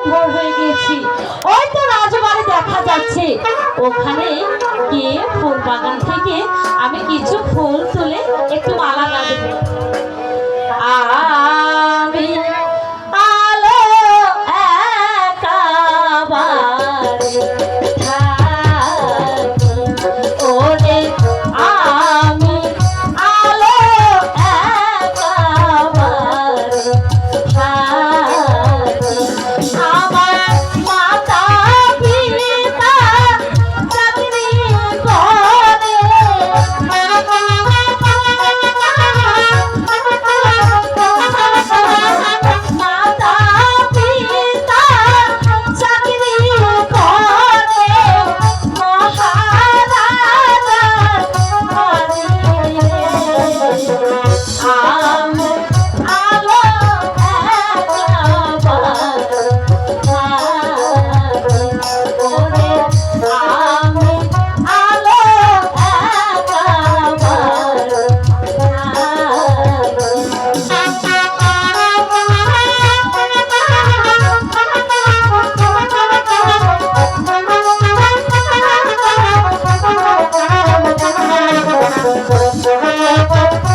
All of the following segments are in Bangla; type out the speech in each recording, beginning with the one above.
আত্মনির্ভর হয়ে গিয়েছি। ওই তো রাজবাড়ি দেখা যাচ্ছে। ওখানে গিয়ে ফুল বাগান থেকে আমি কিছু ফুল Oh, oh, oh,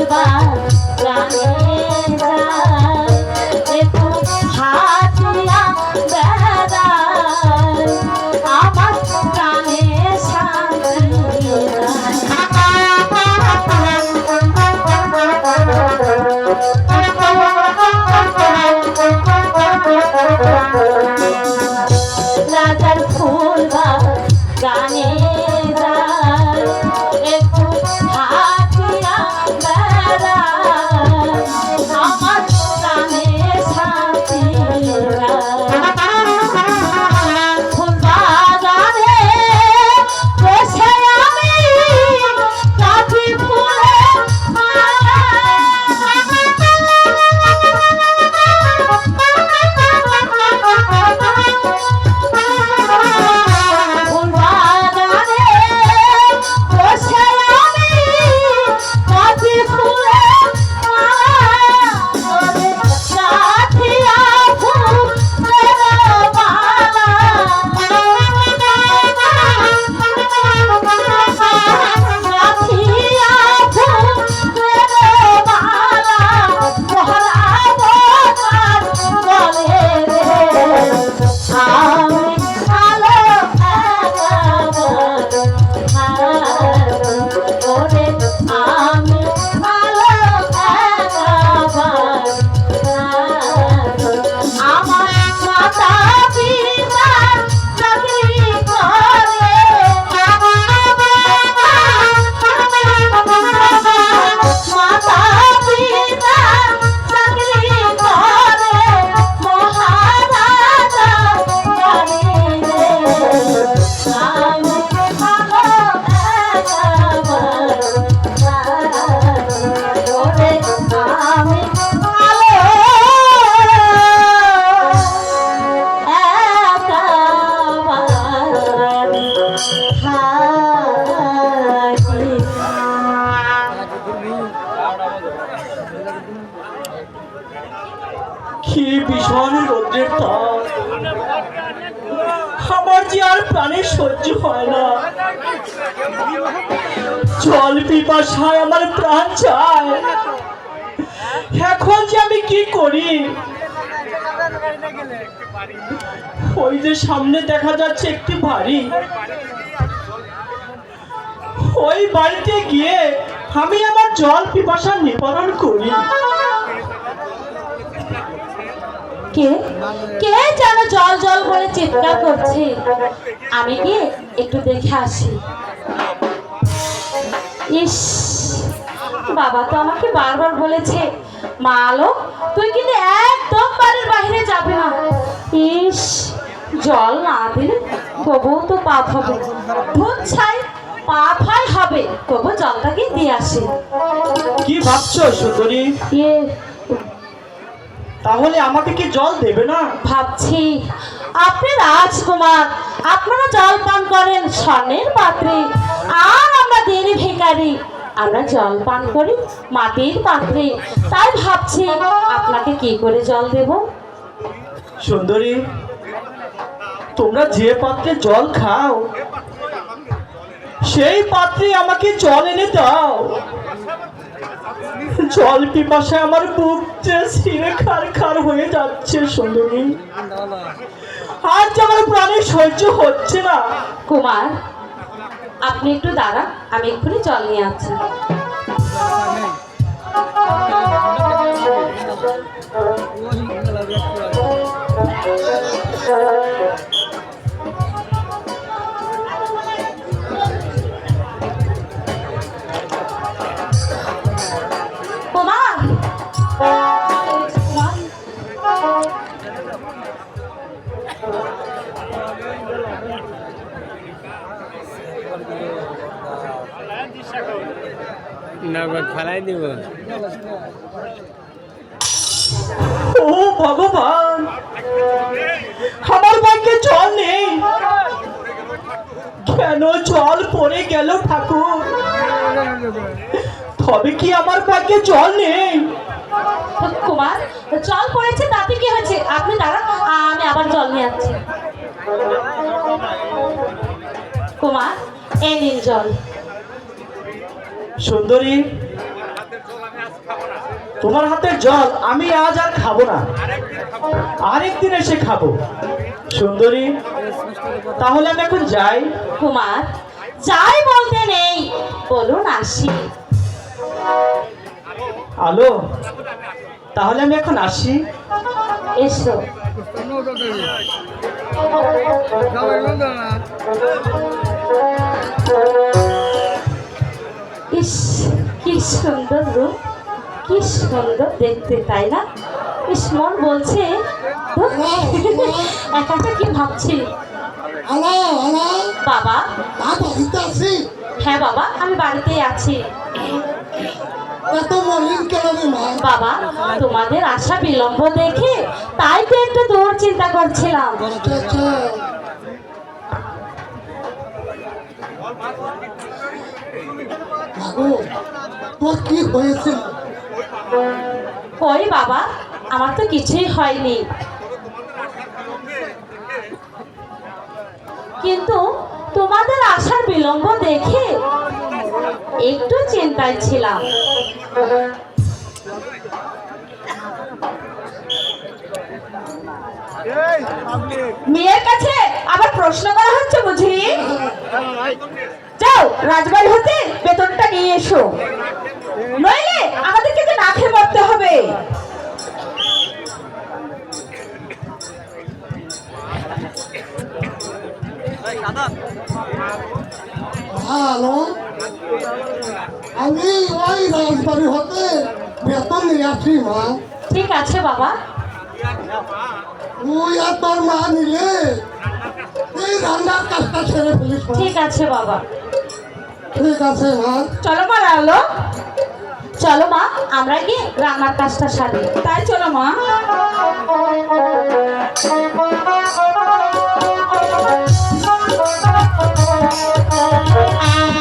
বলবা আর প্রাণে সহ্য হয় না। জল পিপাসায় আমার প্রাণ চায়। এখন যে আমি কি করি? ওই যে সামনে দেখা যাচ্ছে একটি বাড়ি। ওই বাড়িতে গিয়ে আমি আমার জল পিপাসা নিবারণ করি। কে? কে যেন জল জল বলে চিৎকার করছে? আমি গিয়ে একটু দেখে আসি। ইস বাবা তো আমাকে বারবার বলেছে মা আলো তুই কিন্তু একদম বাড়ির বাইরে যাবে না। ইস জল না দিলে তবুও তো পাপ হবে। ভূত ছাই পাপ হয় হবে তবু জলটাকে দিয়ে আসে। কি ভাবছ সুন্দরী? ইয়ে তাহলে আমাকে কি জল দেবে না? ভাবছি। আপনি রাজকুমার আপনারা জল পান করেন স্বর্ণের পাত্রে। আর আমরা দেরি ভিখারি আমরা জল পান করি মাটির পাত্রে। তাই ভাবছি আপনাকে কি করে জল দেব? সুন্দরী তোমরা যে পাত্রে জল খাও সেই পাত্রে আমাকে জল এনে দাও। জল পিপাসায় আমার বুক যে ছিঁড়ে খার খার হয়ে যাচ্ছে সুন্দরী আর যে আমার প্রাণে সহ্য হচ্ছে না। কুমার আপনি একটু দাঁড়ান আমি এক্ষুনি জল নিয়ে আসছি। কুমার নগদ ফেলাই দিব। ও ভগবান আমার ভাগ্যে জল নেই। কেন জল পড়ে গেল ঠাকুর? তবে কি আমার ভাগ্যে জল নেই? কুমার জল পড়েছে তাতে কি হয়েছে? আপনি দাঁড়ান আমি আবার জল নিয়ে আসছি। কুমার এই নিন জল। সুন্দরী তোমার হাতের জল আমি আজ আর খাব না। আরেকদিন এসে খাব। সুন্দরী তাহলে আমি এখন যাই। কুমার যাই বলতে নেই। বলুন আসি। আলো তাহলে আমি এখন আসি। এসো। ইস কি সুন্দর রূপ কি সুন্দর দেখতে তাই না? ইস মন বলছে ধুর, একা একা কি ভাবছি? বাবা? হ্যাঁ বাবা আমি বাড়িতেই আছি। বাবা তোমাদের আসা বিলম্ব দেখে তাই তো একটু দূর চিন্তা করছিলাম। তোর কি হয়েছে? ওই বাবা আমার তো কিছুই হয়নি। কিন্তু তোমাদের আসার বিলম্ব দেখে একটু চিন্তায় ছিলাম। মেয়ের কাছে আবার প্রশ্ন করা হচ্ছে বুঝি যাও রাজবাড়ি হতে বেতনটা নিয়ে এসো। নইলে আমাদের কিন্তু না খেয়ে মরতে হবে। ভালো। আমি ওই রাজবাড়ি হতে বেতন নিয়ে আসি মা। ঠিক আছে বাবা। তুই আর তোর মা নিলে এই রান্নার কাজটা ছেড়ে ফেলিস ঠিক আছে বাবা। ঠিক আছে মা। চলো মা লালো চলো মা আমরা গিয়ে রান্নার কাজটা সারি। তাই চলো মা মা।